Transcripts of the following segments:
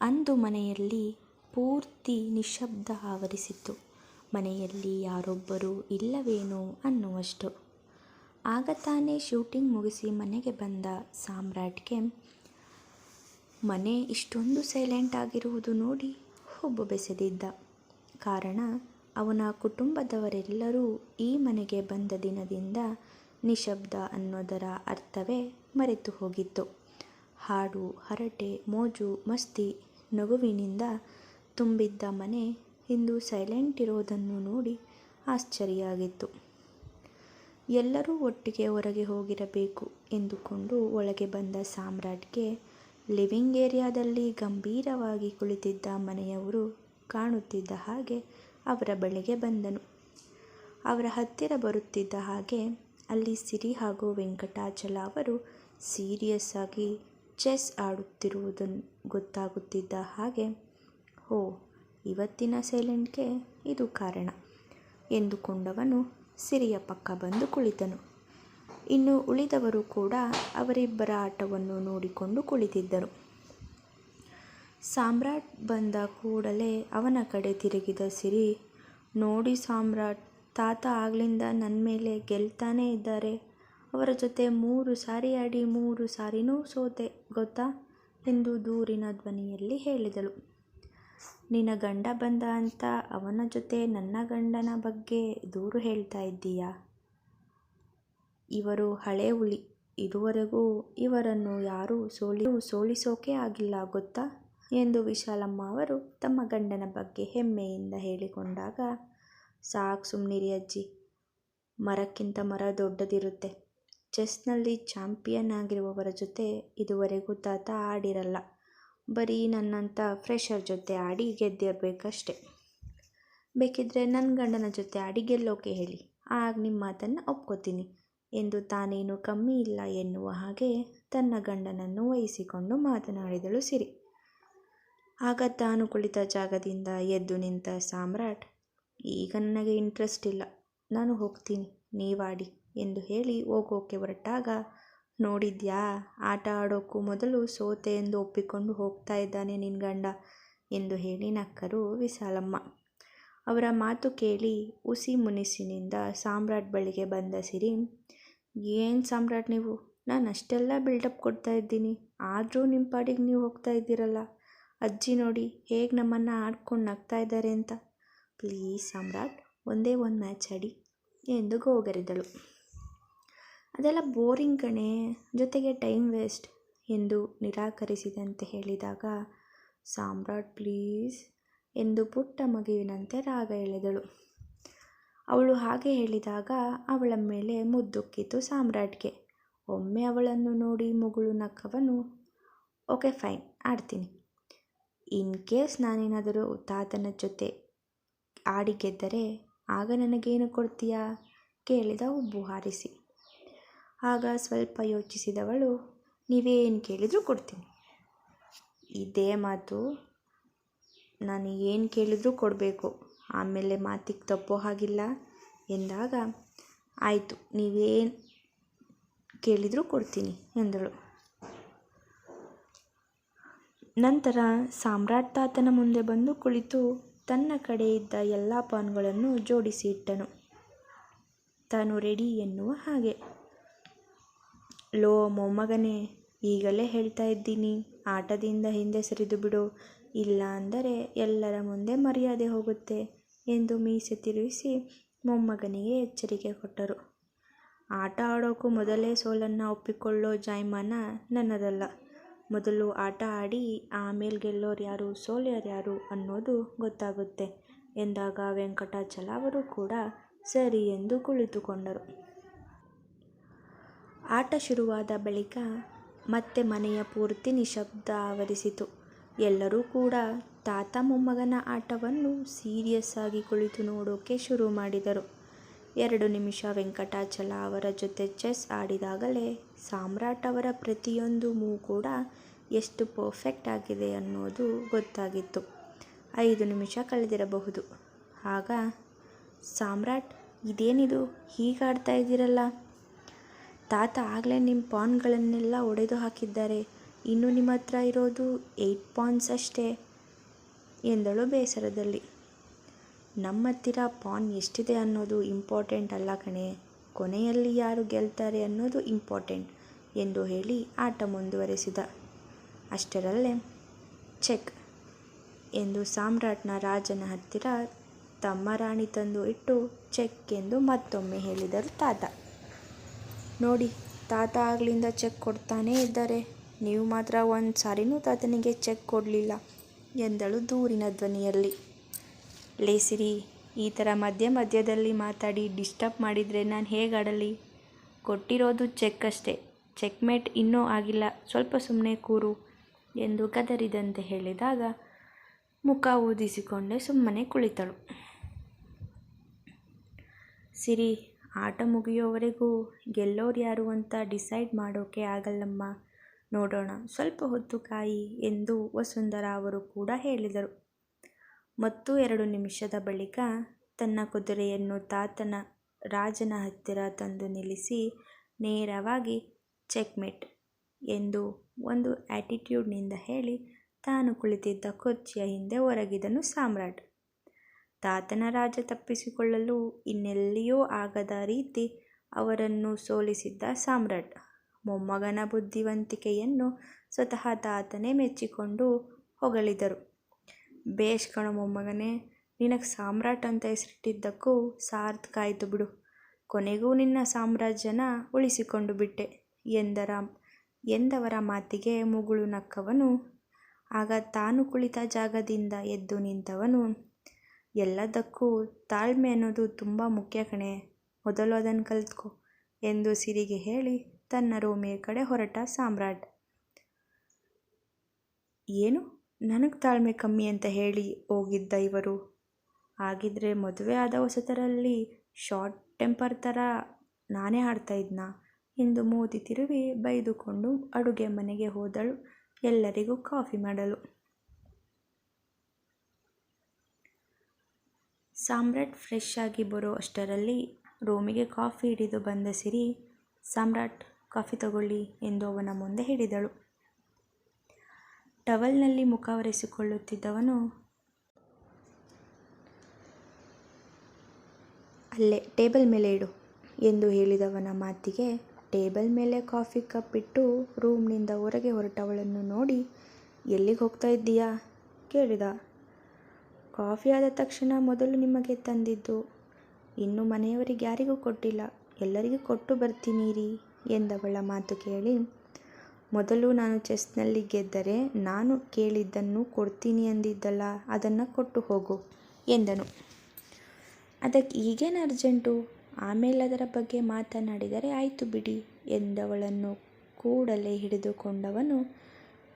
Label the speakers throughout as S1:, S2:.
S1: ಅಂದು ಮನೆಯಲ್ಲಿ ಪೂರ್ತಿ ನಿಶಬ್ದ ಆವರಿಸಿತ್ತು. ಮನೆಯಲ್ಲಿ ಯಾರೊಬ್ಬರೂ ಇಲ್ಲವೇನೋ ಅನ್ನುವಷ್ಟು. ಆಗ ತಾನೇ ಶೂಟಿಂಗ್ ಮುಗಿಸಿ ಮನೆಗೆ ಬಂದ ಸಾಮ್ರಾಟ್ಗೆ, ಮನೆ ಇಷ್ಟೊಂದು ಸೈಲೆಂಟ್ ಆಗಿರುವುದು ನೋಡಿ ಹುಬ್ಬು ಬೆಸೆದಿದ್ದ. ಕಾರಣ, ಅವನ ಕುಟುಂಬದವರೆಲ್ಲರೂ ಈ ಮನೆಗೆ ಬಂದ ದಿನದಿಂದ ನಿಶಬ್ದ ಅನ್ನೋದರ ಅರ್ಥವೇ ಮರೆತು ಹೋಗಿತ್ತು. ಹಾಡು, ಹರಟೆ, ಮೋಜು, ಮಸ್ತಿ ನಗುವಿನಿಂದ ತುಂಬಿದ್ದ ಮನೆ ಇಂದು ಸೈಲೆಂಟ್ ಇರೋದನ್ನು ನೋಡಿ ಆಶ್ಚರ್ಯ ಆಗಿತ್ತು ಎಲ್ಲರೂ ಒಟ್ಟಿಗೆ ಹೊರಗೆ ಹೋಗಿರಬೇಕು ಎಂದುಕೊಂಡು ಒಳಗೆ ಬಂದ ಸಾಮ್ರಾಟ್ಗೆ ಲಿವಿಂಗ್ ಏರಿಯಾದಲ್ಲಿ ಗಂಭೀರವಾಗಿ ಕುಳಿತಿದ್ದ ಮನೆಯವರು ಕಾಣುತ್ತಿದ್ದ ಹಾಗೆ ಅವರ ಬಳಿಗೆ ಬಂದನು. ಅವರ ಹತ್ತಿರ ಬರುತ್ತಿದ್ದ ಹಾಗೆ ಅಲ್ಲಿ ಸಿರಿ ಹಾಗೂ ವೆಂಕಟಾಚಲ ಅವರು ಸೀರಿಯಸ್ ಆಗಿ ಚೆಸ್ ಆಡುತ್ತಿರುವುದನ್ನು ಗೊತ್ತಾಗುತ್ತಿದ್ದ ಹಾಗೆ ಓ ಇವತ್ತಿನ ಸೈಲೆಂಟ್ಗೆ ಇದು ಕಾರಣ ಎಂದುಕೊಂಡವನು ಸಿರಿಯ ಪಕ್ಕ ಬಂದು ಕುಳಿತನು. ಇನ್ನು ಉಳಿದವರು ಕೂಡ ಅವರಿಬ್ಬರ ಆಟವನ್ನು ನೋಡಿಕೊಂಡು ಕುಳಿತಿದ್ದರು. ಸಾಮ್ರಾಟ್ ಬಂದ ಕೂಡಲೇ ಅವನ ಕಡೆ ತಿರುಗಿದ ಸಿರಿ, ನೋಡಿ ಸಾಮ್ರಾಟ್, ತಾತ ಆಗ್ಲಿಂದ ನನ್ನ ಮೇಲೆ ಗೆಲ್ತಾನೇ ಇದ್ದಾರೆ. ಅವರ ಜೊತೆ ಮೂರು ಸಾರಿ ಆಡಿ ಮೂರು ಸಾರಿನೂ ಸೋತೆ, ಗೊತ್ತಾ? ಎಂದು ದೂರಿನ ಧ್ವನಿಯಲ್ಲಿ ಹೇಳಿದಳು. ನಿನ್ನ ಗಂಡ ಬಂದ ಅಂತ ಅವನ ಜೊತೆ ನನ್ನ ಗಂಡನ ಬಗ್ಗೆ ದೂರು ಹೇಳ್ತಾ ಇದ್ದೀಯಾ? ಇವರು ಹಳೆ ಹುಳಿ ಇದುವರೆಗೂ ಇವರನ್ನು ಯಾರೂ ಸೋಲಿ, ಸೋಲಿಸೋಕೆ ಆಗಿಲ್ಲ, ಗೊತ್ತಾ? ಎಂದು ವಿಶಾಲಮ್ಮ ಅವರು ತಮ್ಮ ಗಂಡನ ಬಗ್ಗೆ ಹೆಮ್ಮೆಯಿಂದ ಹೇಳಿಕೊಂಡಾಗ, ಸಾಕು ಸುಮ್ಮನಿರಿ ಅಜ್ಜಿ. ಮರಕ್ಕಿಂತ ಮರ ದೊಡ್ಡದಿರುತ್ತೆ. ಚೆಸ್ನಲ್ಲಿ ಚಾಂಪಿಯನ್ ಆಗಿರುವವರ ಜೊತೆ ಇದುವರೆಗೂ ತಾತ ಆಡಿರಲ್ಲ. ಬರೀ ನನ್ನಂಥ ಫ್ರೆಶರ್ ಜೊತೆ ಆಡಿ ಗೆದ್ದಿರಬೇಕಷ್ಟೆ. ಬೇಕಿದ್ರೆ ನನ್ನ ಗಂಡನ ಜೊತೆ ಆಡಿ ಗೆಲ್ಲೋಕೆ ಹೇಳಿ. ಆಗ ನಿಮ್ಮ ಮಾತನ್ನು ಒಪ್ಕೋತೀನಿ. ಎಂದು ತಾನೇನು ಕಮ್ಮಿ ಇಲ್ಲ ಎನ್ನುವ ಹಾಗೆ ತನ್ನ ಗಂಡನನ್ನು ವಹಿಸಿಕೊಂಡು ಮಾತನಾಡಿದಳು ಸಿರಿ. ಆಗ ತಾನು ಕುಳಿತ ಜಾಗದಿಂದ ಎದ್ದು ನಿಂತ ಸಾಮ್ರಾಟ್, ಈಗ ನನಗೆ ಇಂಟ್ರೆಸ್ಟ್ ಇಲ್ಲ. ನಾನು ಹೋಗ್ತೀನಿ. ನೀವಾಡಿ ಎಂದು ಹೇಳಿ ಹೋಗೋಕೆ ಹೊರಟಾಗ, ನೋಡಿದ್ಯಾ, ಆಟ ಆಡೋಕ್ಕೂ ಮೊದಲು ಸೋತೆ ಎಂದು ಒಪ್ಪಿಕೊಂಡು ಹೋಗ್ತಾ ಇದ್ದಾನೆ ನಿನ್ನ ಗಂಡ ಎಂದು ಹೇಳಿ ನಕ್ಕರು ವಿಶಾಲಮ್ಮ. ಅವರ ಮಾತು ಕೇಳಿ ಉಸಿ ಮುನಿಸಿನಿಂದ ಸಾಮ್ರಾಟ್ ಬಳಿಗೆ ಬಂದ ಸಿರಿ, ಏನು ಸಾಮ್ರಾಟ್ ನೀವು? ನಾನು ಅಷ್ಟೆಲ್ಲ ಬಿಲ್ಡಪ್ ಕೊಡ್ತಾ ಇದ್ದೀನಿ. ಆದರೂ ನಿಮ್ಮ ಪಾಡಿಗೆ ನೀವು ಹೋಗ್ತಾ ಇದ್ದೀರಲ್ಲ. ಅಜ್ಜಿ ನೋಡಿ ಹೇಗೆ ನಮ್ಮನ್ನು ಆಡ್ಕೊಂಡು ನಗ್ತಾ ಇದ್ದಾರೆ ಅಂತ. ಪ್ಲೀಸ್ ಸಾಮ್ರಾಟ್, ಒಂದೇ ಒಂದು ಮ್ಯಾಚ್ ಆಡಿ. ಎಂದು ಗೋಗರೆದಳು. ಅದೆಲ್ಲ ಬೋರಿಂಗ್ ಕಣೆ, ಜೊತೆಗೆ ಟೈಮ್ ವೇಸ್ಟ್ ಎಂದು ನಿರಾಕರಿಸಿದಂತೆ ಹೇಳಿದಾಗ, ಸಾಮ್ರಾಟ್, ಪ್ಲೀಸ್, ಎಂದು ಪುಟ್ಟ ಮಗುವಿನಂತೆ ರಾಗ ಎಳೆದಳು. ಅವಳು ಹಾಗೆ ಹೇಳಿದಾಗ, ಅವಳ ಮೇಲೆ ಮುದ್ದುಕ್ಕಿತು ಸಾಮ್ರಾಟ್ಗೆ. ಒಮ್ಮೆ ಅವಳನ್ನು ನೋಡಿ ಮುಗುಳು ನಕ್ಕವನು. ಓಕೆ, ಫೈನ್, ಆಡ್ತೀನಿ. ಇನ್ ಕೇಸ್ ನಾನೇನಾದರೂ ತಾತನ ಜೊತೆ ಆಡಿ ಗೆದ್ದರೆ ಆಗ ನನಗೇನು ಕೊಡ್ತೀಯಾ? ಕೇಳಿದ ಉಬ್ಬು ಹಾರಿಸಿ ಆಗ ಸ್ವಲ್ಪ ಯೋಚಿಸಿದವಳು, ನೀವೇನು ಕೇಳಿದರೂ ಕೊಡ್ತೀನಿ. ಇದೇ ಮಾತು. ನಾನು ಏನು ಕೇಳಿದರೂ ಕೊಡಬೇಕು. ಆಮೇಲೆ ಮಾತಿಗೆ ತಪ್ಪೋ ಹಾಗಿಲ್ಲ ಎಂದಾಗ, ಆಯಿತು, ನೀವೇನು ಕೇಳಿದರೂ ಕೊಡ್ತೀನಿ ಎಂದಳು. ನಂತರ ಸಾಮ್ರಾಟ್ ತಾತನ ಮುಂದೆ ಬಂದು ಕುಳಿತು ತನ್ನ ಕಡೆ ಇದ್ದ ಎಲ್ಲ ಪಾನ್ಗಳನ್ನು ಜೋಡಿಸಿ ಇಟ್ಟನು. ತಾನು ರೆಡಿ ಎನ್ನುವ ಹಾಗೆ. ಲೋ ಮೊಮ್ಮಗನೇ, ಈಗಲೇ ಹೇಳ್ತಾ ಇದ್ದೀನಿ, ಆಟದಿಂದ ಹಿಂದೆ ಸರಿದು ಬಿಡು. ಇಲ್ಲ ಅಂದರೆ ಎಲ್ಲರ ಮುಂದೆ ಮರ್ಯಾದೆ ಹೋಗುತ್ತೆ ಎಂದು ಮೀಸೆ ತಿರುಗಿಸಿ ಮೊಮ್ಮಗನಿಗೆ ಎಚ್ಚರಿಕೆ ಕೊಟ್ಟರು. ಆಟ ಆಡೋಕ್ಕೂ ಮೊದಲೇ ಸೋಲನ್ನು ಒಪ್ಪಿಕೊಳ್ಳೋ ಜಾಯಮಾನ ನನ್ನದಲ್ಲ. ಮೊದಲು ಆಟ ಆಡಿ ಆಮೇಲೆ ಗೆಲ್ಲೋರು ಯಾರು ಸೋಲೋರು ಯಾರು ಅನ್ನೋದು ಗೊತ್ತಾಗುತ್ತೆ ಎಂದಾಗ ವೆಂಕಟಾಚಲ ಅವರು ಕೂಡ ಸರಿ ಎಂದು ಕುಳಿತುಕೊಂಡರು. ಆಟ ಶುರುವಾದ ಬಳಿಕ ಮತ್ತೆ ಮನೆಯ ಪೂರ್ತಿ ನಿಶಬ್ದ ಆವರಿಸಿತು. ಎಲ್ಲರೂ ಕೂಡ ತಾತ ಮೊಮ್ಮಗನ ಆಟವನ್ನು ಸೀರಿಯಸ್ ಆಗಿ ಕುಳಿತು ನೋಡೋಕೆ ಶುರು ಮಾಡಿದರು. ಎರಡು ನಿಮಿಷ ವೆಂಕಟಾಚಲ ಅವರ ಜೊತೆ ಚೆಸ್ ಆಡಿದಾಗಲೇ ಸಾಮ್ರಾಟ್ ಅವರ ಪ್ರತಿಯೊಂದು ಮೂ ಕೂಡ ಎಷ್ಟು ಪರ್ಫೆಕ್ಟ್ ಆಗಿದೆ ಅನ್ನೋದು ಗೊತ್ತಾಗಿತ್ತು. ಐದು ನಿಮಿಷ ಕಳೆದಿರಬಹುದು. ಆಗ ಸಾಮ್ರಾಟ್, ಇದೇನಿದು? ಹೀಗಾಡ್ತಾ ಇದ್ದೀರಲ್ಲ? ತಾತ ಆಗಲೇ ನಿಮ್ಮ ಪಾನ್ಗಳನ್ನೆಲ್ಲ ಒಡೆದು ಹಾಕಿದ್ದಾರೆ. ಇನ್ನು ನಿಮ್ಮ ಹತ್ರ ಇರೋದು ಏಯ್ಟ್ ಪಾನ್ಸ್ ಅಷ್ಟೇ, ಎಂದಳು ಬೇಸರದಲ್ಲಿ. ನಮ್ಮ ಹತ್ತಿರ ಪಾನ್ ಎಷ್ಟಿದೆ ಅನ್ನೋದು ಇಂಪಾರ್ಟೆಂಟ್ ಅಲ್ಲ ಕಣೆ. ಕೊನೆಯಲ್ಲಿ ಯಾರು ಗೆಲ್ತಾರೆ ಅನ್ನೋದು ಇಂಪಾರ್ಟೆಂಟ್ ಎಂದು ಹೇಳಿ ಆಟ ಮುಂದುವರೆಸಿದ. ಅಷ್ಟರಲ್ಲೇ ಚೆಕ್ ಎಂದು ಸಾಮ್ರಾಟ್ನ ರಾಜನ ಹತ್ತಿರ ತಮ್ಮ ರಾಣಿ ತಂದು ಇಟ್ಟು ಚೆಕ್ ಎಂದು ಮತ್ತೊಮ್ಮೆ ಹೇಳಿದರು ತಾತ. ನೋಡಿ, ತಾತ ಆಗ್ಲಿಂದ ಚೆಕ್ ಕೊಡ್ತಾನೇ ಇದ್ದಾರೆ. ನೀವು ಮಾತ್ರ ಒಂದು ಸಾರಿನೂ ತಾತನಿಗೆ ಚೆಕ್ ಕೊಡಲಿಲ್ಲ ಎಂದಳು ದೂರಿನ ಧ್ವನಿಯಲ್ಲಿ. ಲೇ ಸಿರಿ, ಈ ಥರ ಮಧ್ಯ ಮಧ್ಯದಲ್ಲಿ ಮಾತಾಡಿ ಡಿಸ್ಟರ್ಬ್ ಮಾಡಿದರೆ ನಾನು ಹೇಗೆ ಆಡಲಿ? ಕೊಟ್ಟಿರೋದು ಚೆಕ್ ಅಷ್ಟೇ. ಚೆಕ್ಮೇಟ್ ಇನ್ನೂ ಆಗಿಲ್ಲ. ಸ್ವಲ್ಪ ಸುಮ್ಮನೆ ಕೂರು ಎಂದು ಗದರಿದಂತೆ ಹೇಳಿದಾಗ ಮುಖ ಊದಿಸಿಕೊಂಡೆ ಸುಮ್ಮನೆ ಕುಳಿತಳು. ಸಿರಿ, ಆಟ ಮುಗಿಯೋವರೆಗೂ ಗೆಲ್ಲೋರು ಯಾರು ಅಂತ ಡಿಸೈಡ್ ಮಾಡೋಕೆ ಆಗಲ್ಲಮ್ಮ. ನೋಡೋಣ. ಸ್ವಲ್ಪ ಹೊತ್ತು ಕಾಯಿ ಎಂದು ವಸುಂಧರಾ ಅವರು ಕೂಡ ಹೇಳಿದರು. ಮತ್ತು ಎರಡು ನಿಮಿಷದ ಬಳಿಕ ತನ್ನ ಕುದುರೆಯನ್ನು ತಾತನ ರಾಜನ ಹತ್ತಿರ ತಂದು ನಿಲ್ಲಿಸಿ ನೇರವಾಗಿ ಚೆಕ್ಮೇಟ್ ಎಂದು ಒಂದು ಆ್ಯಟಿಟ್ಯೂಡ್ನಿಂದ ಹೇಳಿ ತಾನು ಕುಳಿತಿದ್ದ ಕುರ್ಚಿಯ ಹಿಂದೆ ಒರಗಿದನು ಸಾಮ್ರಾಟ್. ತಾತನ ರಾಜ ತಪ್ಪಿಸಿಕೊಳ್ಳಲು ಇನ್ನೆಲ್ಲಿಯೂ ಆಗದ ರೀತಿ ಅವರನ್ನು ಸೋಲಿಸಿದ್ದ ಸಾಮ್ರಾಟ್. ಮೊಮ್ಮಗನ ಬುದ್ಧಿವಂತಿಕೆಯನ್ನು ಸ್ವತಃ ತಾತನೇ ಮೆಚ್ಚಿಕೊಂಡು ಹೊಗಳಿದರು. ಬೇಷ್ ಕಣೋ ಮೊಮ್ಮಗನೇ, ನಿನಗೆ ಸಾಮ್ರಾಟ್ ಅಂತ ಹೆಸರಿಟ್ಟಿದ್ದಕ್ಕೂ ಸಾರ್ಥಕ ಆಯಿತು ಬಿಡು. ಕೊನೆಗೂ ನಿನ್ನ ಸಾಮ್ರಾಜ್ಯನ ಉಳಿಸಿಕೊಂಡು ಬಿಟ್ಟೆ, ಎಂದರ, ಎಂದವರ ಮಾತಿಗೆ ಮುಗುಳು ನಕ್ಕವನು. ಆಗ ತಾನು ಕುಳಿತ ಜಾಗದಿಂದ ಎದ್ದು ನಿಂತವನು. ಎಲ್ಲದಕ್ಕೂ ತಾಳ್ಮೆ ಅನ್ನೋದು ತುಂಬ ಮುಖ್ಯ ಕಣೆ, ಮೊದಲು ಅದನ್ನು ಕಲ್ತ್ಕೊ, ಎಂದು ಸಿರಿಗೆ ಹೇಳಿ ತನ್ನ ರೂಮಿಯ ಕಡೆ ಹೊರಟ ಸಾಮ್ರಾಟ್. ಏನು? ನನಗೆ ತಾಳ್ಮೆ ಕಮ್ಮಿ ಅಂತ ಹೇಳಿ ಹೋಗಿದ್ದ ಇವರು. ಹಾಗಿದ್ರೆ ಮದುವೆ ಆದ ಹೊಸತರಲ್ಲಿ ಶಾರ್ಟ್ ಟೆಂಪರ್ ಥರ ನಾನೇ ಆಡ್ತಾ ಇದ್ನಾ. ಎಂದು ಮೋದಿ ತಿರುವಿ ಬೈದುಕೊಂಡು ಅಡುಗೆ ಮನೆಗೆ ಹೋದಳು. ಎಲ್ಲರಿಗೂ ಕಾಫಿ ಮಾಡಲು. ಸಾಮ್ರಾಟ್ ಫ್ರೆಶ್ ಆಗಿ ಬರೋ ಅಷ್ಟರಲ್ಲಿ ರೂಮಿಗೆ ಕಾಫಿ ಹಿಡಿದು ಬಂದ ಸಿರಿ, ಸಾಮ್ರಾಟ್, ಕಾಫಿ ತಗೊಳ್ಳಿ ಎಂದು ಅವನ ಮುಂದೆ ಹಿಡಿದಳು ಟವಲ್ನಲ್ಲಿ ಮುಖ ಒರೆಸಿಕೊಳ್ಳುತ್ತಿದ್ದವನು ಅಲ್ಲೇ ಟೇಬಲ್ ಮೇಲೆ ಇಡು ಎಂದು ಹೇಳಿದವನ ಮಾತಿಗೆ ಟೇಬಲ್ ಮೇಲೆ ಕಾಫಿ ಕಪ್ ಇಟ್ಟು ರೂಮ್ನಿಂದ ಹೊರಗೆ ಹೊರಟವಳನ್ನು ನೋಡಿ, ಎಲ್ಲಿಗೆ ಹೋಗ್ತಾ ಇದ್ದೀಯಾ? ಕೇಳಿದ. ಕಾಫಿ ಆದ ತಕ್ಷಣ ಮೊದಲು ನಿಮಗೆ ತಂದಿದ್ದು. ಇನ್ನು ಮನೆಯವರಿಗೆ ಯಾರಿಗೂ ಕೊಟ್ಟಿಲ್ಲ. ಎಲ್ಲರಿಗೂ ಕೊಟ್ಟು ಬರ್ತೀನಿರಿ, ಎಂದವಳ ಮಾತು ಕೇಳಿ ಮೊದಲು ನಾನು ಚೆಸ್ನಲ್ಲಿ ಗೆದ್ದರೆ ನಾನು ಕೇಳಿದ್ದನ್ನು ಕೊಡ್ತೀನಿ ಅಂದಿದ್ದಲ್ಲ, ಅದನ್ನು ಕೊಟ್ಟು ಹೋಗು ಎಂದನು. ಅದಕ್ಕೆ ಈಗೇನು ಅರ್ಜೆಂಟು? ಆಮೇಲೆ ಅದರ ಬಗ್ಗೆ ಮಾತನಾಡಿದರೆ ಆಯಿತು ಬಿಡಿ ಎಂದವಳನ್ನು ಕೂಡಲೇ ಹಿಡಿದುಕೊಂಡವನು,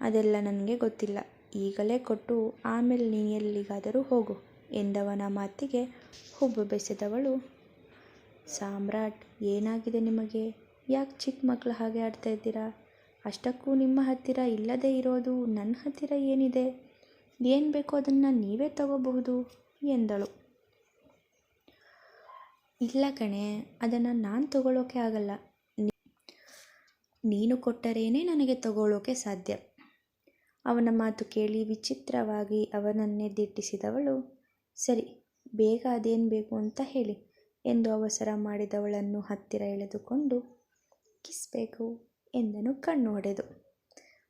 S1: ಅದೆಲ್ಲ ನನಗೆ ಗೊತ್ತಿಲ್ಲ. ಈಗಲೇ ಕೊಟ್ಟು ಆಮೇಲೆ ನೀ ಎಲ್ಲಿಗಾದರೂ ಹೋಗು ಎಂದವನ ಮಾತಿಗೆ ಹುಬ್ಬು ಬೆಸೆದವಳು. ಸಾಮ್ರಾಟ್, ಏನಾಗಿದೆ ನಿಮಗೆ? ಯಾಕೆ ಚಿಕ್ಕ ಮಕ್ಕಳು ಹಾಗೆ ಆಡ್ತಾ ಇದ್ದೀರಾ? ಅಷ್ಟಕ್ಕೂ ನಿಮ್ಮ ಹತ್ತಿರ ಇಲ್ಲದೇ ಇರೋದು ನನ್ನ ಹತ್ತಿರ ಏನಿದೆ? ಏನು ಬೇಕೋ ಅದನ್ನು ನೀವೇ ತಗೋಬಹುದು, ಎಂದಳು. ಇಲ್ಲ ಕಣೆ, ಅದನ್ನು ನಾನು ತಗೊಳ್ಳೋಕೆ ಆಗಲ್ಲ. ನೀನು ಕೊಟ್ಟರೇನೆ ನನಗೆ ತಗೊಳ್ಳೋಕೆ ಸಾಧ್ಯ. ಅವನ ಮಾತು ಕೇಳಿ ವಿಚಿತ್ರವಾಗಿ ಅವನನ್ನೇ ದಿಟ್ಟಿಸಿದವಳು. ಸರಿ, ಬೇಗ ಅದೇನು ಬೇಕು ಅಂತ ಹೇಳಿ, ಎಂದು ಅವಸರ ಮಾಡಿದವಳನ್ನು ಹತ್ತಿರ ಎಳೆದುಕೊಂಡು ಕಿಸ್ಬೇಕು ಎಂದನು ಕಣ್ಣು ಹೊಡೆದು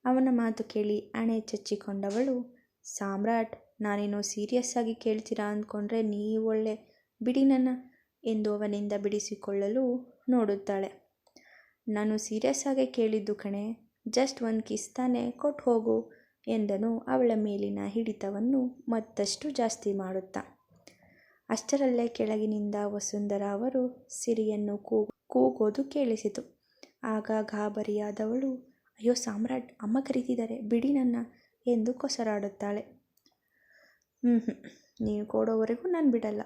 S1: ಅವನ ಮಾತು ಕೇಳಿ ಅಣೆ ಚಚ್ಚಿಕೊಂಡವಳು, ಸಾಮ್ರಾಟ್ ನಾನೇನು ಸೀರಿಯಸ್ ಆಗಿ ಕೇಳ್ತೀರಾ ಅಂದ್ಕೊಂಡ್ರೆ ನೀ ಒಳ್ಳೆ ಬಿಡಿ ನನ್ನ ಎಂದು ಅವನಿಂದ ಬಿಡಿಸಿಕೊಳ್ಳಲು ನೋಡುತ್ತಾಳೆ. ನಾನು ಸೀರಿಯಸ್ ಆಗಿ ಕೇಳಿದ್ದು ಕಣೆ ಜಸ್ಟ್ ಒಂದು ಕಿಸ್ ತಾನೆ ಕೊಟ್ಟು ಹೋಗು ಎಂದನು ಅವಳ ಮೇಲಿನ ಹಿಡಿತವನ್ನು ಮತ್ತಷ್ಟು ಜಾಸ್ತಿ ಮಾಡುತ್ತಾ. ಅಷ್ಟರಲ್ಲೇ ಕೆಳಗಿನಿಂದ ವಸುಂಧರ ಅವರು ಸಿರಿಯನ್ನು ಕೂ ಕೂಗೋದು ಕೇಳಿಸಿತು. ಆಗ ಗಾಬರಿಯಾದವಳು, ಅಯ್ಯೋ, ಸಾಮ್ರಾಟ್, ಅಮ್ಮ ಕರೀತಿದ್ದಾರೆ, ಬಿಡಿ ನನ್ನ, ಎಂದು ಕೊಸರಾಡುತ್ತಾಳೆ. ಹ್ಞೂ ಹ್ಞೂ ನೀವು ಕೊಡೋವರೆಗೂ ನಾನು ಬಿಡಲ್ಲ,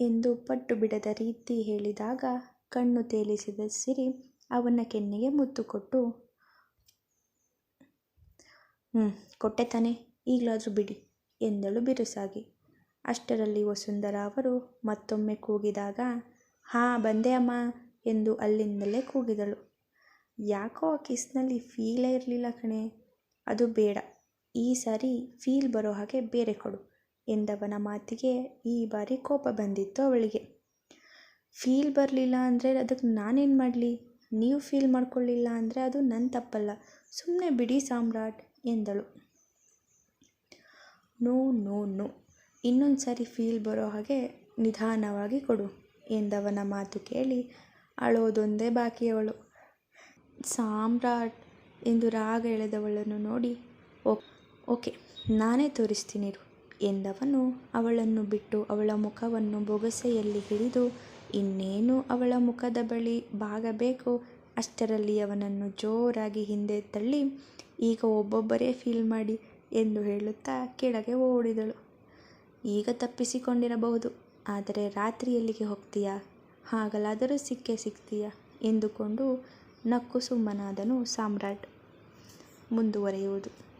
S1: ಎಂದು ಪಟ್ಟು ಬಿಡದ ರೀತಿ ಹೇಳಿದಾಗ ಕಣ್ಣು ತೇಲಿಸಿದ ಸಿರಿ ಅವನ ಕೆನ್ನೆಗೆ ಮುತ್ತು ಕೊಟ್ಟು ಹ್ಞೂ ಕೊಟ್ಟೆ ತಾನೆ, ಈಗಲಾದರೂ ಬಿಡಿ, ಎಂದಳು ಬಿರುಸಾಗಿ. ಅಷ್ಟರಲ್ಲಿ ವಸುಂಧರ ಅವರು ಮತ್ತೊಮ್ಮೆ ಕೂಗಿದಾಗ, ಹಾಂ, ಬಂದೆ ಅಮ್ಮ, ಎಂದು ಅಲ್ಲಿಂದಲೇ ಕೂಗಿದಳು. ಯಾಕೋ ಆ ಕಿಸ್ನಲ್ಲಿ ಫೀಲೇ ಇರಲಿಲ್ಲ ಕಣೆ. ಅದು ಬೇಡ. ಈ ಸಾರಿ ಫೀಲ್ ಬರೋ ಹಾಗೆ ಬೇರೆ ಕೊಡು ಎಂದವನ ಮಾತಿಗೆ ಈ ಬಾರಿ ಕೋಪ ಬಂದಿತ್ತು ಅವಳಿಗೆ. ಫೀಲ್ ಬರಲಿಲ್ಲ ಅಂದರೆ ಅದಕ್ಕೆ ನಾನೇನು ಮಾಡಲಿ? ನೀವು ಫೀಲ್ ಮಾಡ್ಕೊಳ್ಳಿಲ್ಲ ಅಂದರೆ ಅದು ನನ್ನ ತಪ್ಪಲ್ಲ. ಸುಮ್ಮನೆ ಬಿಡಿ ಸಾಮ್ರಾಟ್ ಎಂದಳು. No no no. ಇನ್ನೊಂದು ಸಾರಿ ಫೀಲ್ ಬರೋ ಹಾಗೆ ನಿಧಾನವಾಗಿ ಕೊಡು ಎಂದವನ ಮಾತು ಕೇಳಿ ಅಳೋದೊಂದೇ ಬಾಕಿಯವಳು. ಸಾಮ್ರಾಟ್ ಎಂದು ರಾಗ ಎಳೆದವಳನ್ನು ನೋಡಿ ಓಕೆ, ನಾನೇ ತೋರಿಸ್ತೀನಿ ಎಂದವನು ಅವಳನ್ನು ಬಿಟ್ಟು ಅವಳ ಮುಖವನ್ನು ಬೊಗಸೆಯಲ್ಲಿ ಹಿಡಿದು, ಇನ್ನೇನು ಅವಳ ಮುಖದ ಬಳಿ ಬಾಗಬೇಕು ಅಷ್ಟರಲ್ಲಿ ಅವನನ್ನು ಜೋರಾಗಿ ಹಿಂದೆ ತಳ್ಳಿ, ಈಗ ಒಬ್ಬೊಬ್ಬರೇ ಫೀಲ್ ಮಾಡಿ, ಎಂದು ಹೇಳುತ್ತಾ ಕೆಳಗೆ ಓಡಿದಳು. ಈಗ ತಪ್ಪಿಸಿಕೊಂಡಿರಬಹುದು, ಆದರೆ ರಾತ್ರಿ ಎಲ್ಲಿಗೆ ಹೋಗ್ತೀಯಾ? ಹಾಗಲಾದರೂ ಸಿಕ್ಕೇ ಸಿಗ್ತೀಯಾ ಎಂದುಕೊಂಡು ನಕ್ಕು ಸುಮ್ಮನಾದನು ಸಾಮ್ರಾಟ್. ಮುಂದುವರೆಯುವುದು.